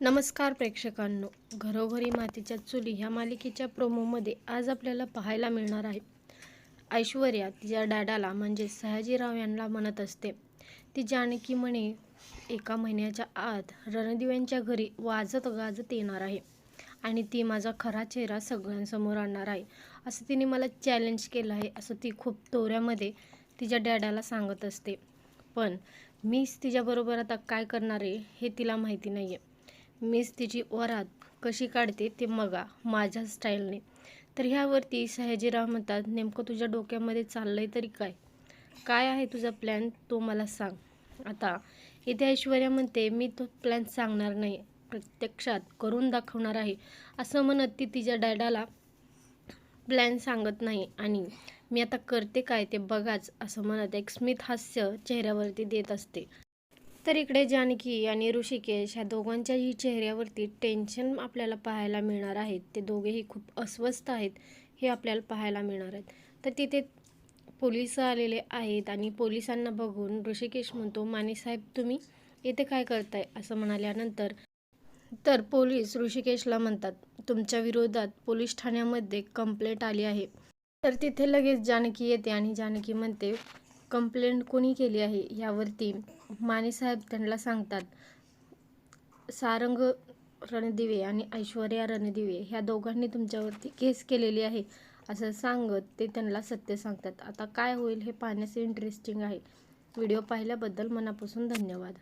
नमस्कार प्रेक्षकांनो. घरोघरी मातीच्या चुली ह्या मालिकेच्या प्रोमोमध्ये आज आपल्याला पाहायला मिळणार आहे. ऐश्वर्या तिच्या डॅडाला म्हणजे सयाजीराव यांना म्हणत असते. ती जानकी म्हणे एका महिन्याच्या आत रणदिव्यांच्या घरी वाजत गाजत येणार आहे आणि ती माझा खरा चेहरा सगळ्यांसमोर आणणार आहे. असं तिने मला चॅलेंज केलं आहे असं ती खूप तोऱ्यामध्ये तिच्या डॅडाला सांगत असते. पण मीच तिच्याबरोबर आता काय करणार आहे हे तिला माहिती नाही आहे मीच तिची वरात कशी काढते ते मगा माझ्या स्टाईलने. तर ह्यावरती सयाजीराव म्हणतात नेमकं तुझ्या डोक्यामध्ये चाललं आहे तरी काय? काय आहे तुझा प्लॅन तो मला सांग. आता इथे ऐश्वर्या म्हणते मी तो प्लॅन सांगणार नाही. प्रत्यक्षात करून दाखवणार आहे. असं म्हणत ती तिच्या डॅडाला प्लॅन सांगत नाही. आणि मी आता करते काय ते बघाच असं म्हणत एक स्मित हास्य चेहऱ्यावरती देत असते. तर इकडे जानकी आणि ऋषिकेश ह्या दोघांच्याही चेहऱ्यावरती टेन्शन आपल्याला पाहायला मिळणार आहेत. ते दोघेही खूप अस्वस्थ आहेत हे आपल्याला पाहायला मिळणार आहेत. तर तिथे पोलीस आलेले आहेत आणि पोलिसांना बघून ऋषिकेश म्हणतो मानेसाहेब तुम्ही इथे काय करताय? असं म्हणाल्यानंतर तर पोलीस ऋषिकेशला म्हणतात तुमच्या विरोधात पोलीस ठाण्यामध्ये कंप्लेंट आली आहे. तर तिथे लगेच जानकी येते आणि जानकी म्हणते कंप्लेंट कोणी केली आहे यावरती मानेसाहेब त्यांना सांगतात. सारंग रणदिवे आणि ऐश्वर्या रणदिवे ह्या दोघांनी तुमच्यावरती केस केलेली आहे असं सांगत ते त्यांना सत्य सांगतात. आता काय होईल हे पाहण्यास इंटरेस्टिंग आहे. व्हिडिओ पाहिल्याबद्दल मनापासून धन्यवाद.